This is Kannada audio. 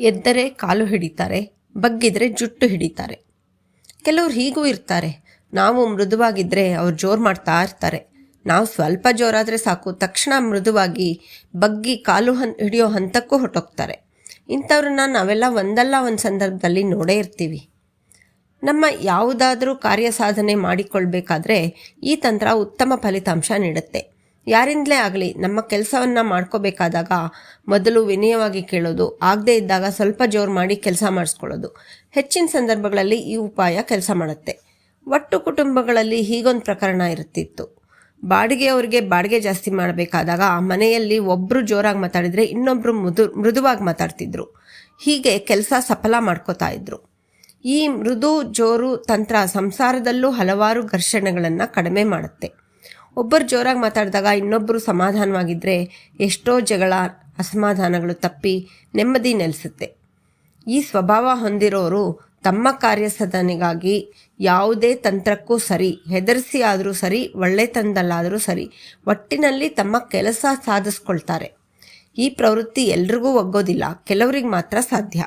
ಎದ್ದರೆ ಕಾಲು ಹಿಡಿತಾರೆ, ಬಗ್ಗಿದ್ರೆ ಜುಟ್ಟು ಹಿಡಿತಾರೆ. ಕೆಲವ್ರು ಹೀಗೂ ಇರ್ತಾರೆ. ನಾವು ಮೃದುವಾಗಿದ್ದರೆ ಅವ್ರು ಜೋರು ಮಾಡ್ತಾ ಇರ್ತಾರೆ. ನಾವು ಸ್ವಲ್ಪ ಜೋರಾದರೆ ಸಾಕು, ತಕ್ಷಣ ಮೃದುವಾಗಿ ಬಗ್ಗಿ ಕಾಲು ಹನ್, ಹಿಡಿಯೋ ಹಂತಕ್ಕೂ ಹೊಟ್ಟೋಗ್ತಾರೆ ಇಂಥವ್ರನ್ನ ನಾವೆಲ್ಲ ಒಂದಲ್ಲ ಒಂದು ಸಂದರ್ಭದಲ್ಲಿ ನೋಡೇ ಇರ್ತೀವಿ. ನಮ್ಮ ಯಾವುದಾದರೂ ಕಾರ್ಯ ಸಾಧನೆ ಮಾಡಿಕೊಳ್ಬೇಕಾದ್ರೆ ಈ ತಂತ್ರ ಉತ್ತಮ ಫಲಿತಾಂಶ ನೀಡುತ್ತೆ. ಯಾರಿಂದಲೇ ಆಗಲಿ ನಮ್ಮ ಕೆಲಸವನ್ನು ಮಾಡ್ಕೋಬೇಕಾದಾಗ ಮೊದಲು ವಿನಯವಾಗಿ ಕೇಳೋದು, ಆಗದೇ ಇದ್ದಾಗ ಸ್ವಲ್ಪ ಜೋರು ಮಾಡಿ ಕೆಲಸ ಮಾಡಿಸ್ಕೊಳ್ಳೋದು. ಹೆಚ್ಚಿನ ಸಂದರ್ಭಗಳಲ್ಲಿ ಈ ಉಪಾಯ ಕೆಲಸ ಮಾಡುತ್ತೆ. ಒಟ್ಟು ಕುಟುಂಬಗಳಲ್ಲಿ ಹೀಗೊಂದು ಪ್ರಕರಣ ಇರುತ್ತಿತ್ತು ಬಾಡಿಗೆಯವರಿಗೆ ಬಾಡಿಗೆ ಜಾಸ್ತಿ ಮಾಡಬೇಕಾದಾಗ ಮನೆಯಲ್ಲಿ ಒಬ್ಬರು ಜೋರಾಗಿ ಮಾತಾಡಿದರೆ ಇನ್ನೊಬ್ಬರು ಮೃದು, ಮೃದುವಾಗಿ ಮಾತಾಡ್ತಿದ್ರು. ಹೀಗೆ ಕೆಲಸ ಸಫಲ ಮಾಡ್ಕೋತಾ ಇದ್ರು. ಈ ಮೃದು ಜೋರು ತಂತ್ರ ಸಂಸಾರದಲ್ಲೂ ಹಲವಾರು ಘರ್ಷಣೆಗಳನ್ನು ಕಡಿಮೆ ಮಾಡುತ್ತೆ. ಒಬ್ಬರು ಜೋರಾಗಿ ಮಾತಾಡಿದಾಗ ಇನ್ನೊಬ್ಬರು ಸಮಾಧಾನವಾಗಿದ್ದರೆ ಎಷ್ಟೋ ಜಗಳ, ಅಸಮಾಧಾನಗಳು ತಪ್ಪಿ ನೆಮ್ಮದಿ ನೆಲೆಸುತ್ತೆ. ಈ ಸ್ವಭಾವ ಹೊಂದಿರೋರು ತಮ್ಮ ಕಾರ್ಯಸಾಧನೆಗಾಗಿ ಯಾವುದೇ ತಂತ್ರಕ್ಕೂ ಸರಿ, ಹೆದರಿಸಿ ಆದರೂ ಸರಿ, ಒಳ್ಳೆತನದಲ್ಲಾದರೂ ಸರಿ, ಒಟ್ಟಿನಲ್ಲಿ ತಮ್ಮ ಕೆಲಸ ಸಾಧಿಸ್ಕೊಳ್ತಾರೆ. ಈ ಪ್ರವೃತ್ತಿ ಎಲ್ರಿಗೂ ಒಗ್ಗೋದಿಲ್ಲ, ಕೆಲವರಿಗೆ ಮಾತ್ರ ಸಾಧ್ಯ.